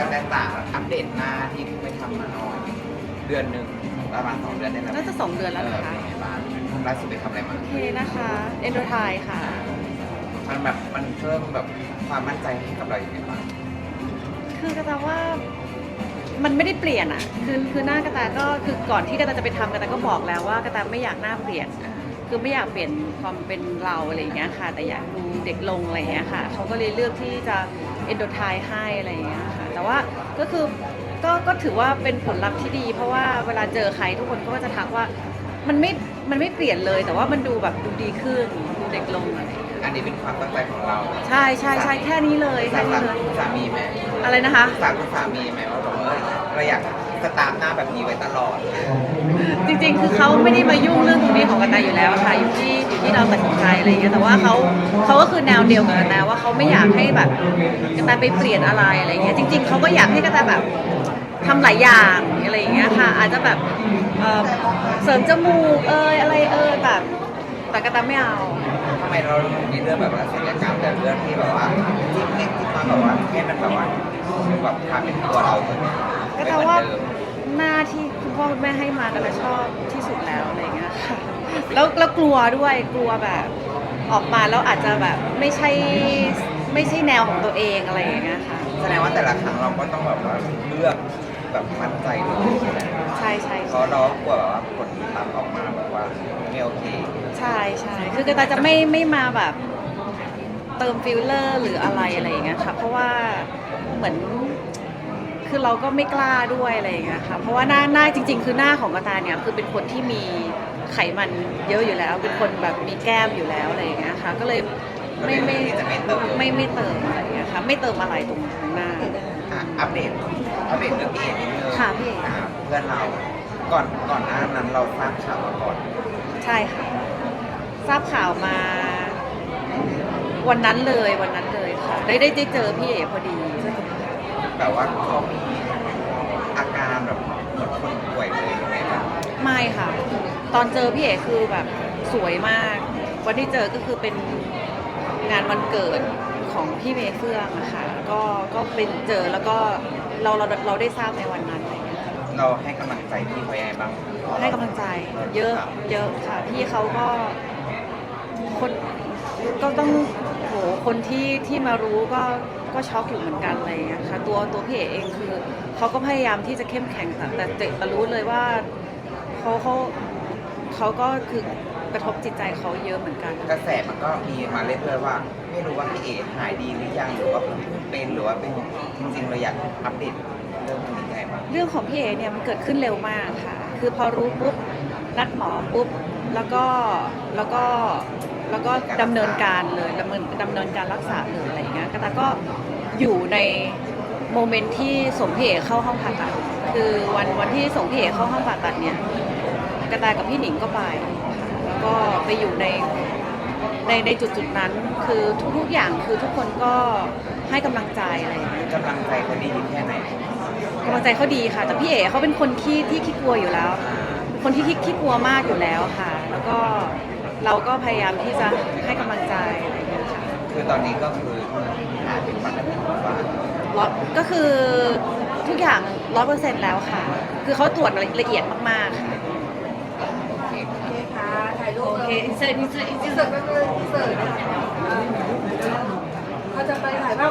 กันแตต่างอัปเดตหน้าที่ไม่ทำมาหน่อย เดือนหนึ่งประมาณสองเดือนได้แล้วน่าจะสองเดือนแล้วนะคะเป็นไงบ้างล่าสุดไปทำอะไรมาโอเคนะคะเอนโดไทค่ะ มันแบบมันเพิ่มแบบความมั่นใจให้กับเราอย่างไรบ้าง คือกระตาว่ามันไม่ได้เปลี่ยนอะคือคือหน้ากระตาก็คือก่อนที่กระตาจะไปทำกระตาก็บอกแล้วว่ากระตาไม่อยากหน้าเปลี่ยน คือไม่อยากเปลี่ยนความเป็นเราอะไรอย่างเงี้ยค่ะ แต่อยากดูเด็กลงอะไรอย่างเงี้ยค่ะเขาก็เลยเลือกที่จะ เอนโดไทให้อะไรอย่างเงี้ยค่ะแต่ว่าก็คือก็ก็ถือว่าเป็นผลลัพธ์ที่ดี เพราะว่าเวลาเจอใครทุกคนก็จะทักว่ามันไม่มันไม่เปลี่ยนเลย แต่ว่ามันดูแบบดูดีขึ้นดูเด็กลงอะไรอย่างเงี้ยอันนี้เป็นความตั้งใจของเราใช่ใช่ใช่แค่นี้เลยสาแค่มนี้เลยคุณสามีไหมอะไรนะคะสามคุณสามีไหมว่าแบบเออ เราอยากสตาร์ทหน้าแบบนี้ไว้ตลอด จริงๆ คือเขาไม่ได้มายุ่งเรื่องตรงนี้ของกันตาอยู่แล้วค่ะ อยู่ที่อยู่ที่เราตัดสินใจอะไรอย่างเงี้ย แต่ว่าเขาเขาก็คือแนวเดียวกับกันตาว่าเขาไม่อยากให้แบบกันตาไปเปลี่ยนอะไรอะไรอย่างเงี้ย จริง ๆ เขาก็อยากให้กันตาแบบทำหลายอย่างอะไรอย่างเงี้ยค่ะ อาจจะแบบเอ่อเสริมจมูกเอยอะไรเอยแบบแต่กันตาไม่เอา ทำไมเราถึงมีเรื่องแบบว่าศัลยกรรมแต่เรื่องที่แบบว่าที่เล็กที่มาแบบว่าให้มันแบบว่าแบบความเป็นตัวเราไม่เหมือน ก็แต่ว่าเดิมหน้าที่คุณพ่อคุณแม่ให้มากันชอบที่สุดแล้วอะไรอย่างเงี้ยค่ะแล้วแล้วกลัวด้วยกลัวแบบ ออกมาแล้วอาจจะแบบไม่ใช่ไม่ใช่แนวของตัวเองอะไรอย่างเงี้ยค่ะแสดงว่าแต่ละครั้งเราก็ต้องแบบว่าเลือกแบบมั่นใจเลยใช่ไหมใช่ใช่เพราะเรากลัวแบบว่าผลลัพธ์ออกมาแบบว่าไม่โอเค ใช่ใช่คือกระตายจะไม่ไม่มาแบบเติมฟิลเลอร์หรืออะไรอะไรอย่างเงี้ยค่ะเพราะว่าเหมือน คือเราก็ไม่กล้าด้วยอะไรอย่างเงี้ยค่ะเพราะว่าหน้าหน้าจริง ๆ คือหน้าของกระตายเนี่ยคือเป็นคนที่มีไขมันเยอะอยู่แล้ว เป็นคนแบบมีแก้มอยู่แล้วอะไรอย่างเงี้ยค่ะก็เลยไม่ไม่ก็เลยจะไม่เติมไม่ไม่เติมอะไรอย่างเงี้ยค่ะไม่เติมอะไรตรงหน้า อะอัปเดตอัปเดตเรื่องพี่เอกนิดนึงค่ะพี่เอก อ่าเพื่อนเรา ก่อนก่อนหน้านั้นเราทราบข่าวมาก่อน ใช่ค่ะ ทราบข่าวมา วันนั้นเลยวันนั้นเลยค่ะ ได้ได้ได้เจอพี่เอกพอดี แบบว่าเขามีอาการแบบเหมือนคนป่วยเลยไงบ้างไม่ค่ะ ตอนเจอพี่เอกคือแบบสวยมาก วันที่เจอก็คือเป็นงานวันเกิดของพี่เมย์เฟื่องอะค่ะก็ก็เป็นเจอแล้วก็เราเราเราได้ทราบในวันนั้นอะไรอย่างเงี้ยค่ะ เราให้กำลังใจพี่เขายังไงบ้างให้กำลังใจเยอะเยอะค่ะพี่เขาก็คนก็ต้องโหคนที่ที่มารู้ก็ ก็ช็อกอยู่เหมือนกันอะไรอย่างเงี้ยค่ะตัวตัวพี่เอกเองคือเขาก็พยายามที่จะเข้มแข็งแต่แต่แต่แต่รู้เลยว่าเขาเขาเขาก็คือกระทบจิตใจเขาเยอะเหมือนกัน กระแสมันก็มีมาเรื่อยๆว่า ไม่รู้ว่าพี่เอกหายดีหรือยังหรือว่าเพิ่งเป็นหรือว่าเป็นจริงๆเราอยากอัปเดตเรื่องนี้ยังไงบ้างเรื่องของพี่เอเนี่ยมันเกิดขึ้นเร็วมากค่ะ คือพอรู้ปุ๊บนัดหมอปุ๊บแล้วก็แล้วก็ แล้วก็ดำเนินการเลยดำเนินดำเนินการรักษาเลยอะไรอย่างเงี้ยกระตาก็อยู่ในโมเมนต์ที่ส่งพี่เอเข้าห้องผ่าตัด คือวันวันที่ส่งพี่เอเข้าห้องผ่าตัดเนี่ยกระตายกับพี่หนิงก็ไปค่ะแล้วก็ไปอยู่ในในในจุดจุดๆนั้น คือทุกๆอย่างคือทุกคนก็ให้กำลังใจอะไรอย่างเงี้ย กำลังใจเขาดีแค่ไหนกำลังใจเขาดีค่ะ แต่พี่เอ๋เขาเป็นคนขี้ที่ขี้กลัวอยู่แล้ว คนที่ขี้ขี้กลัวมากอยู่แล้วค่ะ แล้วก็ เราก็พยายามที่จะให้กำลังใจอะไรอย่างเงี้ยค่ะคือตอนนี้ก็คือหายเป็นปกติทุกวันร้อยก็คือทุกอย่างร้อยเปอร์เซ็นต์แล้วค่ะ คือเขาตรวจละเอียดมากๆค่ะ โอเคโอเคค่ะถ่ายรูปโอเลเคยอินเสิร์ตอินเสิร์ตอินอินเสิเสิร์ตร์ตแป๊บนึงอินเสิร์ตเขาจะไปถ่ายภาพ